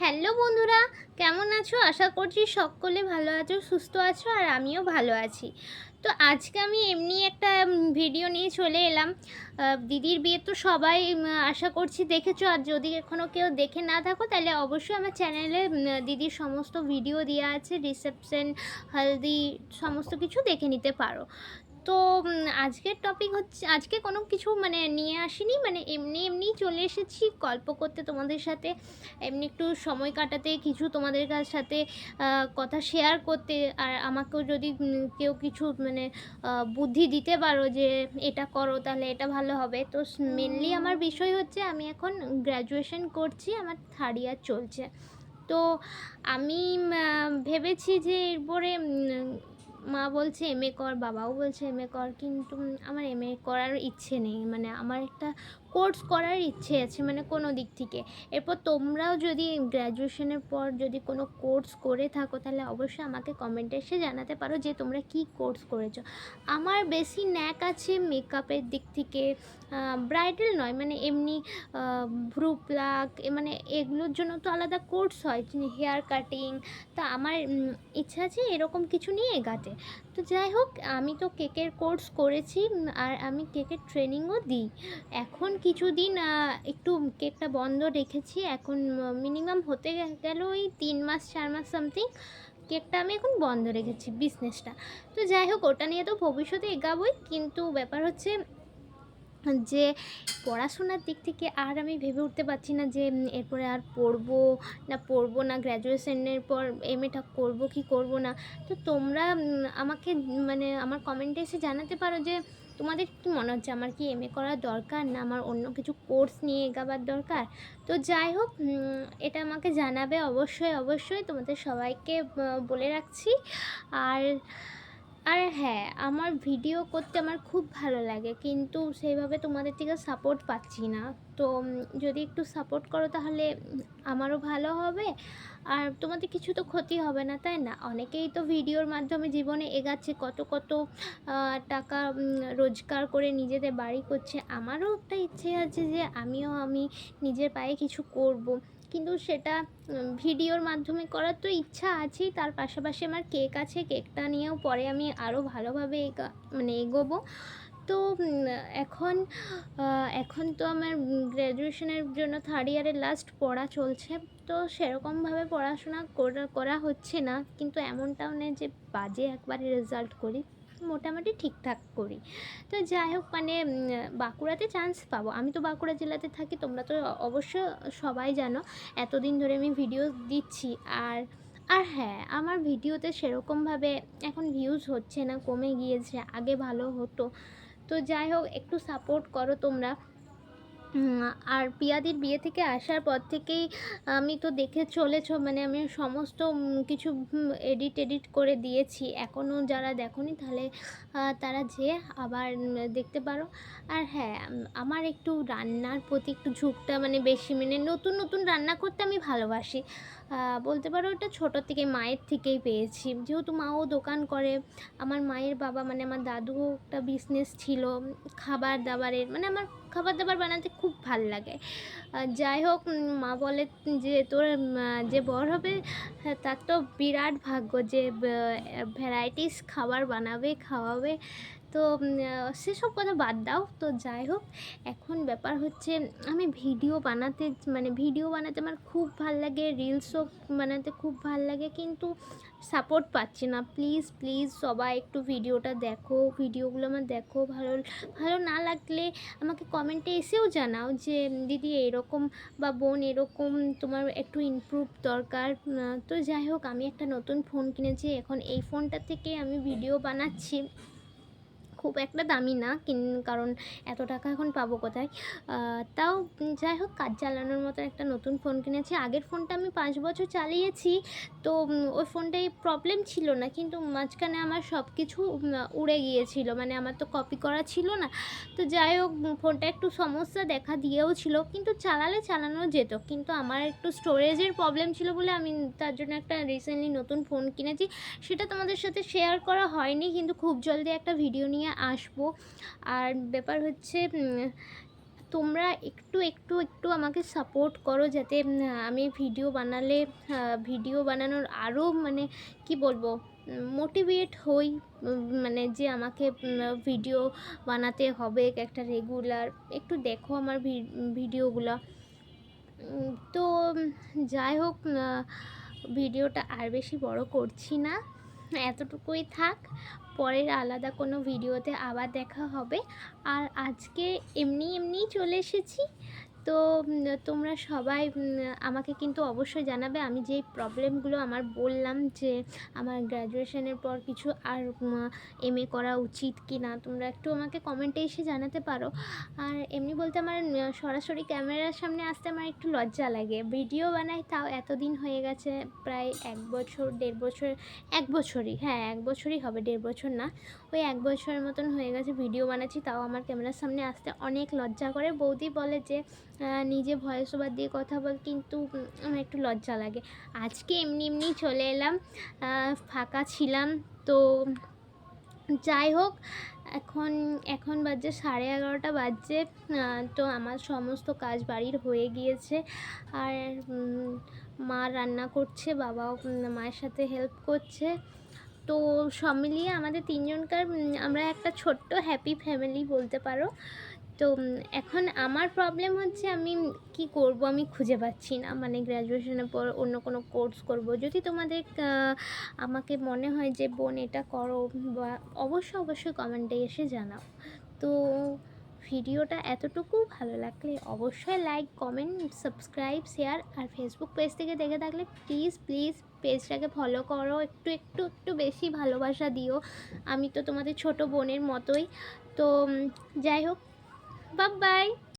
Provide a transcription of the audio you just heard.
Hello বন্ধুরা, কেমন আছো? আশা করছি সকলে ভালো আছো, সুস্থ আছো, আর আমিও ভালো আছি। তো আজকে আমি এমনি একটা ভিডিও নিয়ে চলে এলাম। দিদির বিয়ে তো সবাই আশা করছি দেখেছ। আর যদি এখনও কেউ দেখে না থাকো, তাহলে অবশ্যই আমার চ্যানেলে দিদির সমস্ত ভিডিও দেওয়া আছে রিসেপশন হলদি, সমস্ত কিছু দেখে নিতে পারো। তো আজকের টপিক হচ্ছে আজকে কোনো কিছু মানে নিয়ে আসিনি মানে এমনি এমনি চলে এসেছি গল্প করতে তোমাদের সাথে এমনি একটু সময় কাটাতে কিছু তোমাদের কাছ সাথে কথা শেয়ার করতে আর আমাকেও যদি কেউ কিছু মানে বুদ্ধি দিতে পারো যে এটা করো তাহলে এটা ভালো হবে। তো মেনলি আমার বিষয় হচ্ছে আমি এখন গ্র্যাজুয়েশন করছি আমার থার্ড ইয়ার চলছে। তো আমি ভেবেছি যে এরপরে মা বলছে এম এ কর, বাবাও বলছে এম এ কর, কিন্তু আমার এম এ করার ইচ্ছে নেই। মানে আমার একটা কোর্স করার ইচ্ছে আছে মানে কোনো দিক থেকে। এরপর তোমরাও যদি গ্র্যাজুয়েশনের পর যদি কোনো কোর্স করে থাকো, তাহলে অবশ্যই আমাকে কমেন্টে এসে জানাতে পারো যে তোমরা কি কোর্স করেছ। আমার বেশি ন্যাক আছে মেকআপের দিক থেকে ব্রাইডাল নয় মানে এমনি ভ্রু প্লাক মানে এগুলোর জন্য তো আলাদা কোর্স হয় হেয়ার কাটিং তা আমার ইচ্ছা আছে এরকম কিছু নিয়ে এগাতে। তো যাই হোক, আমি তো কেকের কোর্স করেছি আর আমি কেকের ট্রেনিংও দিই। এখন কিছুদিন দিন একটু কেকটা বন্ধ রেখেছি, এখন মিনিমাম হতে গেল ওই তিন মাস, চার মাস সামথিং কেকটা আমি এখন বন্ধ রেখেছি বিজনেসটা তো যাই হোক, ওটা নিয়ে তো ভবিষ্যতে এগাবোই, কিন্তু ব্যাপার হচ্ছে যে পড়াশোনার দিক থেকে আর আমি ভেবে উঠতে পারছি না যে এরপরে আর পড়ব না পড়ব না গ্র্যাজুয়েশনের পর এম এটা করব কি করব না। তো তোমরা আমাকে মানে আমার কমেন্টে এসে জানাতে পারো যে, তোমাদের কি মনে হচ্ছে? আমার কি এম এ করার দরকার না আমার অন্য কিছু কোর্স নিয়ে এগাবার দরকার? তো যাই হোক এটা আমাকে জানাবে অবশ্যই অবশ্যই তোমাদের সবাইকে বলে রাখছি। আর আর হ্যাঁ আমার ভিডিও করতে আমার খুব ভালো লাগে। কিন্তু সেইভাবে তোমাদের থেকে সাপোর্ট পাচ্ছি না। তো যদি একটু সাপোর্ট করো তাহলে আমারও ভালো হবে। আর তোমাদের কিছু তো ক্ষতি হবে না, তাই না? অনেকেই তো ভিডিওর মাধ্যমে জীবনে এগাচ্ছে। কত কত টাকা রোজগার করে নিজেদের বাড়ি করছে। আমারও একটা ইচ্ছে আছে যে, আমিও আমি নিজের পায়ে কিছু করব। কিন্তু সেটা ভিডিওর মাধ্যমে করার তো ইচ্ছা আছেই, তার পাশাপাশি আমার কেক আছে, কেকটা নিয়েও পরে আমি আরও ভালোভাবে মানে এগোবো। তো এখন এখন তো আমার গ্র্যাজুয়েশনের জন্য থার্ড ইয়ারের লাস্ট পড়া চলছে, তো সেরকমভাবে পড়াশোনা করা হচ্ছে না, কিন্তু এমনটাও নেই যে বাজে একবারে রেজাল্ট করি। মোটামুটি ঠিকঠাক করি। তো যাই হোক মানে বাঁকুড়াতে চান্স পাবো। আমি তো বাঁকুড়া জেলাতে থাকি, তোমরা তো অবশ্য সবাই জানো, এতদিন ধরে আমি ভিডিও দিচ্ছি। আর আর হ্যাঁ আমার ভিডিওতে সেরকমভাবে এখন ভিউজ হচ্ছে না, কমে গিয়েছে, আগে ভালো হতো। তো যাই হোক, একটু সাপোর্ট করো তোমরা। আর পিয়াদির বিয়ে থেকে আসার পর থেকেই আমি তো দেখে চলেছ মানে আমি সমস্ত কিছু এডিট এডিট করে দিয়েছি। এখনও যারা দেখোনি তাহলে তারা যে আবার দেখতে পারো। আর হ্যাঁ আমার একটু রান্নার প্রতি একটু ঝুঁকটা মানে বেশি মানে নতুন নতুন রান্না করতে আমি ভালোবাসি। বলতে পারো ওটা ছোটো থেকে, মায়ের থেকেই পেয়েছি। যেহেতু মাও দোকান করে, আমার মায়ের বাবা মানে আমার দাদুও একটা বিজনেস ছিল, খাবার দাবারের মানে আমার খাবার দাবার বানাতে খুব ভালো লাগে। যাই হোক মা বলে যে তোর যে বর হবে হ্যাঁ, তার তো বিরাট ভাগ্য যে ভ্যারাইটিস খাবার বানাবে খাওয়াবে। তো সেসব কথা বাদ দাও। তো যাই হোক এখন ব্যাপার হচ্ছে আমি ভিডিও বানাতে মানে ভিডিও বানাতে আমার খুব ভালো লাগে রিলসও বানাতে খুব ভালো লাগে। কিন্তু সাপোর্ট পাচ্ছি না। প্লিজ প্লিজ সবাই একটু ভিডিওটা দেখো, ভিডিওগুলো আমার দেখো। ভালো ভালো না লাগলে আমাকে কমেন্টে এসেও জানাও যে, দিদি এরকম বা বোন এরকম তোমার একটু ইমপ্রুভ দরকার। তো যাই হোক, আমি একটা নতুন ফোন কিনেছি। এখন এই ফোনটা থেকে আমি ভিডিও বানাচ্ছি। খুব একটা দামি না, কিন, কারণ এত টাকা এখন পাবো কোথায়? তাও যাই হোক, কাজ চালানোর মতো একটা নতুন ফোন কিনেছি। আগের ফোনটা আমি পাঁচ বছর চালিয়েছি, তো ওই ফোনটায় প্রবলেম ছিল না, কিন্তু মাঝখানে আমার সব কিছু উড়ে গিয়েছিল মানে আমার তো কপি করা ছিল না। তো যাই হোক ফোনটা একটু সমস্যা দেখা দিয়েও ছিল, কিন্তু চালালে চালানো যেত, কিন্তু আমার একটু স্টোরেজের প্রবলেম ছিল বলে আমি তার জন্য একটা রিসেন্টলি নতুন ফোন কিনেছি। সেটা তোমাদের সাথে শেয়ার করা হয়নি, কিন্তু খুব জলদি একটা ভিডিও নিয়ে আসব। আর ব্যাপার হচ্ছে তোমরা একটু একটু একটু আমাকে সাপোর্ট করো যাতে আমি ভিডিও বানালে ভিডিও বানানোর আরও মানে কি বলব মোটিভেট হই মানে যে আমাকে ভিডিও বানাতে হবে একটা রেগুলার একটু দেখো আমার ভিডিওগুলো তো যাই হোক ভিডিওটা আর বেশি বড় করছি না। এতটুকুই থাক। পরের আলাদা কোনো ভিডিওতে আবার দেখা হবে। আর আজকে এমনি এমনিই চলে এসেছি। তো তোমরা সবাই আমাকে কিন্তু অবশ্যই জানাবে। আমি যেই প্রবলেমগুলো আমার বললাম যে, আমার গ্র্যাজুয়েশনের পর কিছু আর এম এ করা উচিত কি না তোমরা একটু আমাকে কমেন্টে এসে জানাতে পারো। আর এমনি বলতে আমার সরাসরি ক্যামেরার সামনে আসতে আমার একটু লজ্জা লাগে। ভিডিও বানাই তাও এতদিন হয়ে গেছে, প্রায় এক বছর, দেড় বছর, এক বছরই হ্যাঁ এক বছরই হবে, দেড় বছর না। ওই এক বছরের মতন হয়ে গেছে, ভিডিও বানাচ্ছি, তাও আমার ক্যামেরার সামনে আসতে অনেক লজ্জা করে। বৌদি বলে যে নিজে ভয়েস ওভার দিয়ে কথা বল, কিন্তু আমার একটু লজ্জা লাগে। আজকে এমনি এমনি চলে এলাম ফাঁকা ছিলাম, তো যাই হোক, এখন এখন বাজে সাড়ে এগারোটা বাজছে তো আমার সমস্ত কাজ বাড়ির হয়ে গিয়েছে। আর মা রান্না করছে, বাবাও মায়ের সাথে হেল্প করছে। তো সব মিলিয়ে আমাদের তিনজনকার আমরা একটা ছোট্ট হ্যাপি ফ্যামিলি বলতে পারো। তো এখন আমার প্রবলেম হচ্ছে আমি কি করব আমি খুঁজে পাচ্ছি না। মানে গ্র্যাজুয়েশনের পর অন্য কোনো কোর্স করব। যদি তোমাদের আমাকে মনে হয় যে, বোন, এটা করো বা অবশ্যই অবশ্যই কমেন্টে এসে জানাও। তো, ভিডিওটা এতটুকু। ভালো লাগলে অবশ্যই লাইক কমেন্ট সাবস্ক্রাইব শেয়ার আর ফেসবুক পেজ থেকে দেখে থাকলে প্লিজ প্লিজ পেজটাকে ফলো করো। একটু একটু একটু বেশি ভালোবাসা দিও। আমি তো তোমাদের ছোট বোনের মতোই। তো যাই হোক Bye-bye.